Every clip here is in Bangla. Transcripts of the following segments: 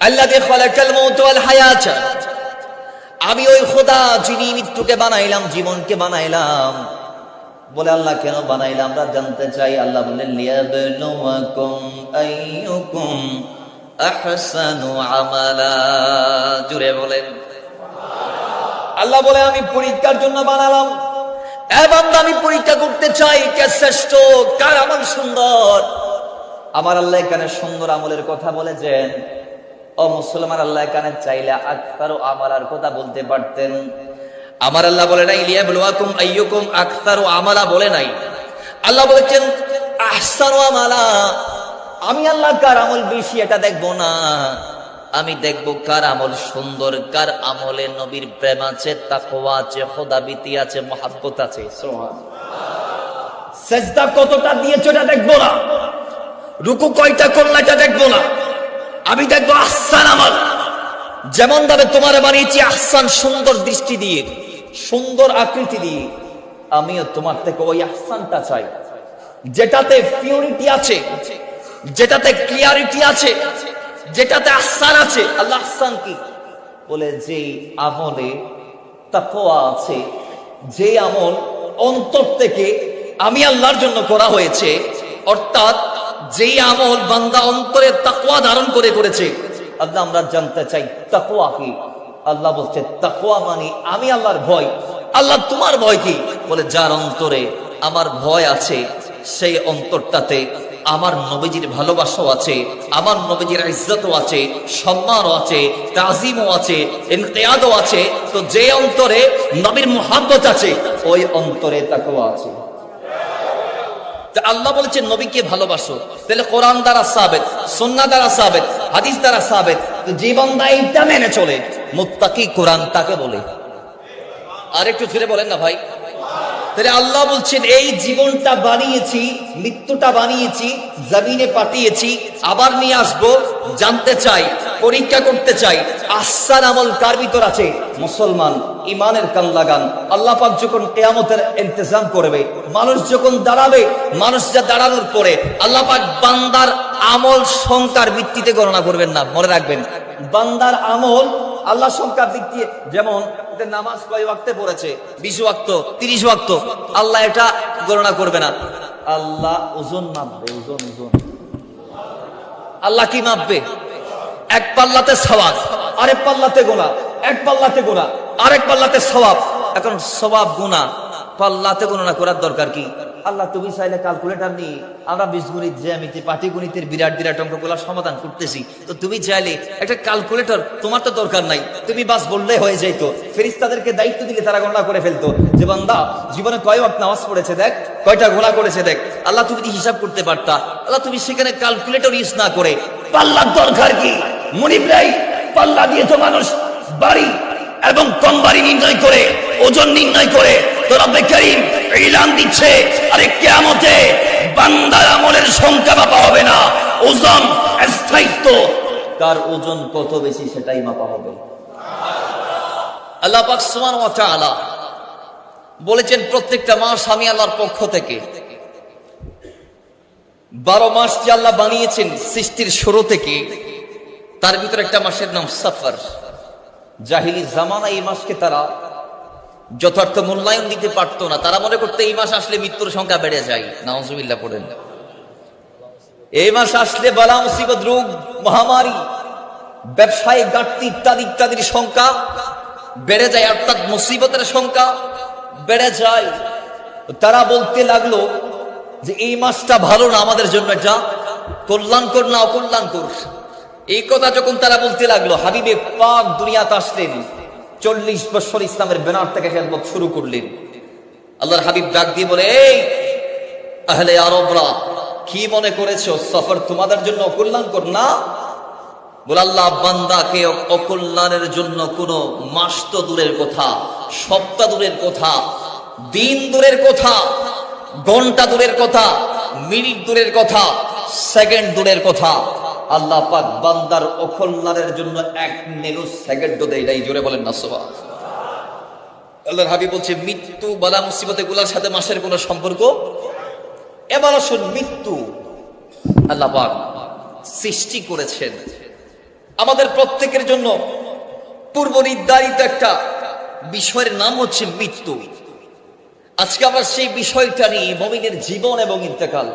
আল্লাহ আমি ওই খোদা যিনি মৃত্যুকে বানাইলাম, জীবনকে বানাইলাম। বলে আল্লাহ, কেন বানাইলাম? আমরা জানতে চাই। আল্লাহ বললেন জুড়ে বলেন। আল্লাহ বলে, আমি পরীক্ষার জন্য বানালাম এবং আমি পরীক্ষা করতে চাই কে শ্রেষ্ঠ, কার আমল সুন্দর? আমার আল্লাহ এখানে সুন্দর আমলের কথা বলেছেন। ও মুসলমান আল্লাহ এখানে চাইলে আখতারও আমালার কথা বলতে পারতেন। আমার আল্লাহ বলে নাই লিয়া বলুয়াকুম আইয়ুকুম আখতারও আমালা বলে নাই। আল্লাহ বলেছেন আহসানু আমালা, আমি আল্লাহ কার আমল বেশি এটা দেখব না। আমি দেখব কার আমল সুন্দর, কার আমলে নবীর প্রেম আছে, তাকওয়া আছে খোদাবিতি আছে, মহাব্বত আছে। সেজদা কতটা দিয়েছ এটা দেখব না। রুকু কয়টা করলা এটা দেখব না। আমি দেখব আহসান আমার। যেমন ভাবে তোমার বানিয়েছি আহসান সুন্দর দৃষ্টি দিয়ে, সুন্দর আকৃতি দিয়ে, আমিও তোমার থেকে ওই আহসানটা চাই। যেটাতে পিউরিটি আছে, যেটাতে ক্লিয়ারিটি আছে, যেটাতে আহসান আছে। আল্লাহ আহসান কি? বলে, যে আমলে তাকওয়া আছে, যে আমল অন্তর থেকে আমি আল্লাহর জন্য করা হয়েছে, অর্থাৎ যেই আমল বান্দা অন্তরে তাকওয়া ধারণ করে করেছে, আল্লাহ আমরা জানতে চাই, তাকওয়া কি? আল্লাহ বলছে, তাকওয়া মানে আমি আল্লাহর ভয়, আল্লাহ তোমার ভয় কি? বলে, যার অন্তরে আমার ভয় আছে, সেই অন্তরটাতে আমার নবীজির ভালোবাসাও আছে, আমার নবীজির ইজ্জতও আছে, সম্মানও আছে, তাজিমও আছে, ইনকিয়াদও আছে। তো যে অন্তরে নবীর মোহাব্বত আছে, ওই অন্তরে তাকওয়া আছে। আল্লাহ বলেছেন নবীকে ভালোবাসো। তাহলে কোরআন দ্বারা সাবেত সন্না দ্বারা সাবেত, হাদিস দ্বারা সাবেত জীবন এইটা মেনে চলে। মুত্তাকি কোরআন তাকে বলে। আর একটু ফিরে বলেন না ভাই। তাহলে আল্লাহ বলছেন, এই জীবনটা বানিয়েছি, মৃত্যুটা বানিয়েছি, জমিনে পাঠিয়েছি, আবার নিয়ে আসব, জানতে চাই, পরীক্ষা করতে চাই আসার আমল কার ভিতর আছে? মুসলমান ইমানের কান লাগান। আল্লাহ পাক যখন কেয়ামতের ইন্তজাম করবে, মানুষ যখন দাঁড়াবে, মানুষ যা দাঁড়ানোর পরে আল্লাহ পাক বান্দার আমল সংখ্যার ভিত্তিতে গণনা করবেন না, মনে রাখবেন। বান্দার আমল আল্লাহ সংখ্যার দিক দিয়ে যেমন নামাজ কয় ওয়াক্তে পড়েছে? বিশ ওয়াক্ত, তিরিশ ওয়াক্ত, আল্লাহ এটা গণনা করবে না। আল্লাহ ওজন মাপবে, ওজন ওজন। আল্লাহ কি মাপবে? এক পাল্লাতে সওয়াব, আরেক পাল্লাতে গোনা। এক পাল্লাতে গোনা, আরেক পাল্লাতে সওয়াব। এখন সওয়াব গুণা পাল্লাতে গণনা করার দরকার কি? আল্লাহ, তুমি চাইলে ক্যালকুলেটর নিয়ে আমরা বীজগণিত জ্যামিতি পাটিগণিতের বিরাট বিরাট অঙ্কগুলো সমাধান করতেছি। তো তুমি চাইলে একটা ক্যালকুলেটর তোমার তো দরকার নাই। তুমি বাস বললে হয়ে যাইত। ফেরিস্তাদেরকে দায়িত্ব দিলে তারা গণনা করে ফেলতো। যে বান্দা, জীবনে কয় ওয়াক্ত নামাজ পড়েছে দেখ, কয়টা গোনা করেছে দেখ। আল্লাহ, তুমি হিসাব করতে পারতা, আল্লাহ, তুমি সেখানে ক্যালকুলেটর ইউজ না করে, পাল্লার দরকার কি? মনিব নাই, পাল্লা দিয়ে তো মানুষ বাড়ি এবং কম বাড়ি নির্ণয় করে, ওজন নির্ণয় করে। তোরা দিচ্ছে, আরে বান্দার আমলের সংখ্যা মাপা হবে না, ওজন, স্থায়িত্ব। কার ওজন কত বেশি সেটাই মাপা হবে। আল্লাহ ওয়া বলেছেন, প্রত্যেকটা মাস আমি আল্লাহর পক্ষ থেকে। বারো মাস যে আল্লাহ বানিয়েছেন সৃষ্টির শুরু থেকে, তার ভিতরে একটা মাসের নাম সফর। জাহিলি জামানা এই মাসকে তারা যথার্থ মূল্যায়ন দিতে পারতো না। তারা মনে করতে, এই মাস আসলে মৃত্যুর সংখ্যা বেড়ে যায়। নাউজুবিল্লাহ পড়েন। এই মাস আসলে বালা, মুসিবত, রোগ, মহামারী, ব্যবসায় ঘাটতি ইত্যাদি ইত্যাদির সংখ্যা বেড়ে যায়, অর্থাৎ মুসিবতের সংখ্যা বেড়ে যায়। তারা বলতে লাগল যে, এই মাসটা ভালো না, আমাদের জন্য এটা কল্যাণকর না অকল্যাণকর। এই কথা যখন তারা বলতে লাগল, হাবিবে পাক দুনিয়াতে আসলেন। চল্লিশ বছর ইসলামের বেনার থেকে খেদমত শুরু করলেন। আল্লাহর হাবিব ডাক দিয়ে বলে, এই আহলে আরবরা, কি মনে করেছ? সফর তোমাদের জন্য অকল্যাণকর না? বলে, আল্লাহ, বান্দাকে অকল্যাণের জন্য কোন মাস তো দূরের কথা, সপ্তাহ দূরের কথা, দিন দূরের কথা, ঘণ্টা দূরের কথা, মিনিট দূরের কথা, সেকেন্ড দূরের কথা আল্লাহ পাক বান্দার অকল্যাণের জন্য এক নেনু সেকেন্ড দেয় নাই, জোরে বলেন না সোভা আল্লাহর হাবিব বলছে, মৃত্যু, বালা মুসিবত এগুলোর সাথে মাসের কোনো সম্পর্ক? এবার আসুন, মৃত্যু। আল্লাহ পাক সৃষ্টি করেছেন। আমাদের প্রত্যেকের জন্য পূর্ব নির্ধারিত একটা বিষয়ের নাম হচ্ছে মৃত্যু। আজকে আমরা সেই বিষয়টা নিয়ে মমিনের জীবন এবং ইন্তেকাল,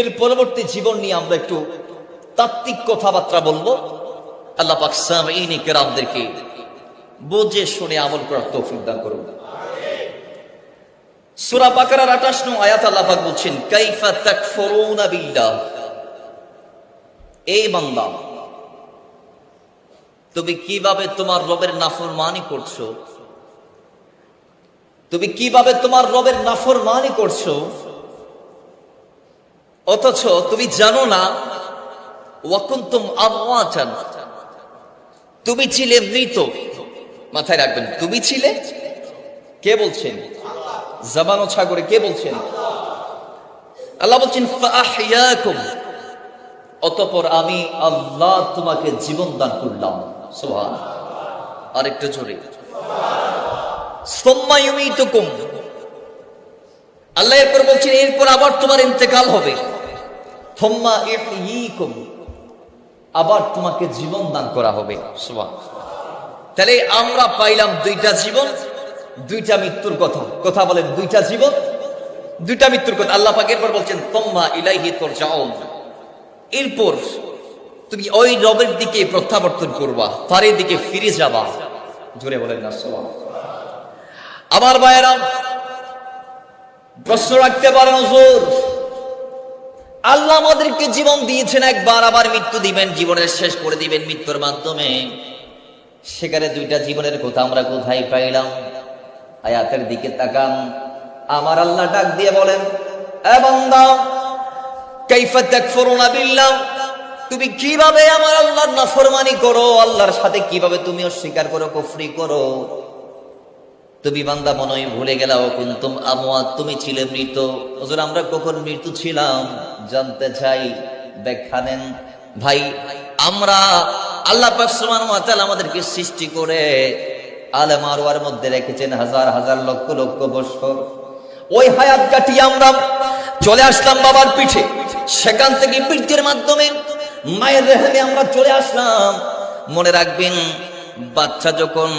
এর পরবর্তী জীবন নিয়ে আমরা একটু তাত্ত্বিক কথাবার্তা বলব। আল্লাহ পাক সামিনী কেরামদেরকে বুঝে শুনে আমল করার তৌফিক দান করুন। সূরা বাকারার 28 নং আয়াত বলছেন, কাইফা এই তুমি কীভাবে তোমার রবের নাফরমানি করছ? তুমি কীভাবে তোমার রবের নাফরমানি করছ? অথচ তুমি জানো না তুমি ছিলে মৃত। মাথায় রাখবেন, তুমি ছিলে? কে বলছেন? জবানো ছাগরে কে বলছেন? আল্লাহ বলছেন অতঃপর আমি আল্লাহ তোমাকে জীবন দান করলাম। সুবহান। আরেকটু জোরে। আল্লাহ এরপর বলছেন, এরপর আবার তোমার ইন্তেকাল হবে। থম্মা ইহয়িকুম আবার তোমাকে জীবন দান করা হবে। তাহলে আমরা পাইলাম দুইটা জীবন, দুইটা মৃত্যুর কথা। কথা বলেন, দুইটা জীবন, দুইটা মৃত্যুর কথা। আল্লাহ পাক এরপর বলছেন তোম্মা ইলাইহি তুরজাউন। এরপর তুমি ওই রবের দিকে প্রত্যাবর্তন করবা তার দিকে ফিরে যাবা। জোরে বলেন না সোয়া আমার ভাইয়েরা, প্রশ্ন রাখতে পারেন হুজুর আল্লাহ আমাদেরকে জীবন দিয়েছেন একবার, আবার মৃত্যু দিবেন, জীবনের শেষ করে দিবেন মৃত্যুর মাধ্যমে। সেখানে দুইটা জীবনের কথা আমরা কোথায় পাইলাম? আয়াতের দিকে তাকান। আমার আল্লাহ ডাক দিয়ে বলেন তুমি কীভাবে আমার আল্লাহর নাফরমানি করো? আল্লাহর সাথে কীভাবে তুমি অস্বীকার করো, কুফরি করো? তুমি বান্দা মনে ভুলে গেলাও, কুন্তুম আমওয়াত, তুমি ছিলে মৃত। হুজুর, আমরা কখন মৃত্যু ছিলাম? জানতে চাই, ব্যাখ্যা নেন। ভাই, আমরা আল্লাহ আমাদেরকে সৃষ্টি করে আলে মারোয়ার মধ্যে রেখেছেন হাজার হাজার লক্ষ লক্ষ বছর। ওই হায়াত কাটিয়ে আমরা চলে আসলাম বাবার পিঠে। সেখান থেকে বীর্যের মাধ্যমে, মায়ের রেহেমে আমরা চলে আসলাম। মনে রাখবেন, বাচ্চা যখন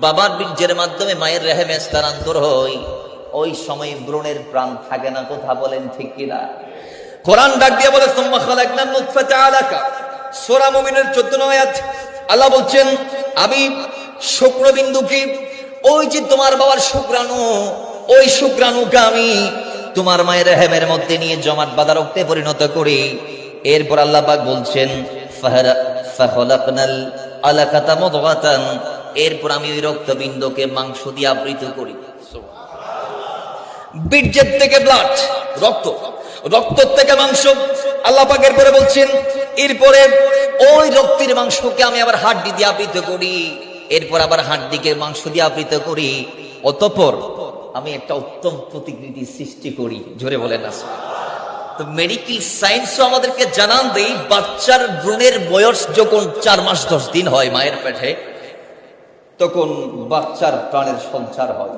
বাবার বীর্যের মাধ্যমে মায়ের রেহেমে স্থানান্তর হয় ওই সময় ব্রণের প্রাণ থাকে না, কথা বলেন ঠিক কিনা? কোরআন ডাক দিয়ে বলে, সুম্মা খালাকনা নুতফাতা আলাকা। সূরা মুমিনের 14 আয়াত। আল্লাহ বলছেন, আমি শুক্রবিন্দুকে ওই যে তোমার বাবার শুক্রাণু, ওই শুক্রাণুকে আমি তোমার মায়ের হেমের মধ্যে নিয়ে জমাট বাঁধা রক্তে পরিণত করি। এরপর আল্লাহ পাক বলছেন, ফাহরা ফাখলাকনাল আলাকাতা মুদগাতান। এরপর আমি ওই রক্তবিন্দুকে মাংস দিয়ে আবৃত করি। বীর্যের থেকে ব্লাড রক্ত। রক্ত থেকে মাংস। আল্লাহ পাকের পরে বলছেন এরপরে ওই রক্তের মাংসকে আমি আবার হাড্ডি দিয়ে আবৃত করি। এরপর আবার হাড্ডিকে মাংস দিয়ে আবৃত করি। অতঃপর আমি একটা উত্তম প্রতিকৃতি সৃষ্টি করি। জোরে বলেন না তো মেডিকেল সায়েন্সও আমাদেরকে জানান দেই বাচ্চার ভ্রূণের বয়স যখন চার মাস দশ দিন হয় মায়ের পেটে তখন বাচ্চার প্রাণের সঞ্চার হয়।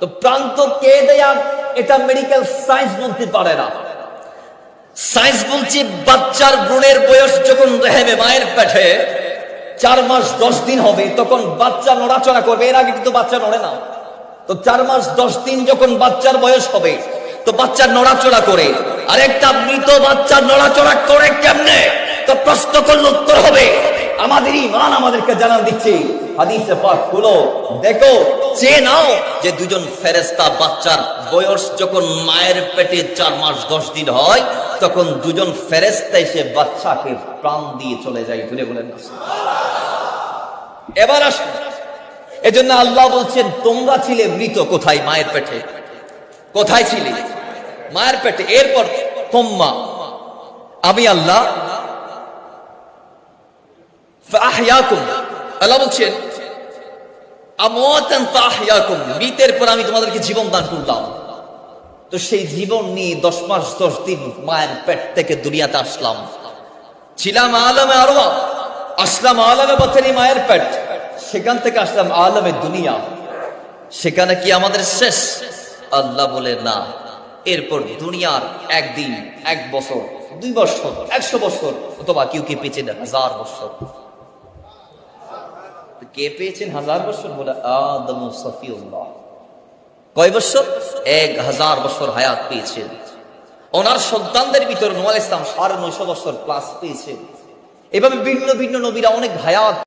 তো প্রাণ তো কে দেয়া, এটা মেডিকেল সায়েন্স বলতে পারে না। সায়েন্স বলছে বাচ্চার ভ্রূণের বয়স যখন রেহেমে মায়ের পেটে, চার মাস দশ দিন হবে, তখন বাচ্চা নড়াচড়া করবে, এর আগে কিন্তু বাচ্চা নড়ে না। তো চার মাস দশ দিন যখন বাচ্চার বয়স হবে, তো বাচ্চা নড়াচড়া করে, আরেকটা মৃত বাচ্চা নড়াচড়া করে কেমনে? তো প্রশ্ন করলে, উত্তর হবে আমাদের ইমান আমাদেরকে জানান দিচ্ছে। হাদিসে পাক খুলো। দেখো, চেয়ে নাও যে দুজন ফেরেস্তা বাচ্চার বয়স যখন মায়ের পেটে চার মাস দশ দিন হয়, তখন দুজন ফেরেস্তা এসে বাচ্চাকে প্রাণ দিয়ে চলে যায়। তুলে বলেন এবার আসুন। এজন্য আল্লাহ বলছেন, তোমরা ছিলে মৃত কোথায় মায়ের পেটে? কোথায় ছিলে? মায়ের পেটে। এরপর, তোম্মা, আমি আল্লাহ আল্লাহ বলছেন মৃতের পর আমি তোমাদেরকে জীবন দান করলাম। তো সেই জীবন নিয়ে দশ মাস, দশ দিন মায়ের পেট থেকে দুনিয়াতে আসলাম। ছিলাম আলমে আরও আসলাম আলমে পথেরই মায়ের পেট। সেখান থেকে আসলাম আলমে দুনিয়া। সেখানে কি আমাদের শেষ? আল্লাহ বলে না। এরপর দুনিয়ার একদিন, এক বছর, দুই বছর, একশো বছর, অথবা কেউ কে পেয়েছেন হাজার বছর। কে পেয়েছেন? হাজার বছর বলে আদম সফিউল্লাহ। কয় বছর? এক হাজার বছর হায়াত পেয়েছেন। ওনার সন্তানদের ভিতর নোয়াল ইসলাম সাড়ে নয়শো বছর প্লাস পেয়েছেন। এভাবে ভিন্ন ভিন্ন নবীরা অনেক হায়াত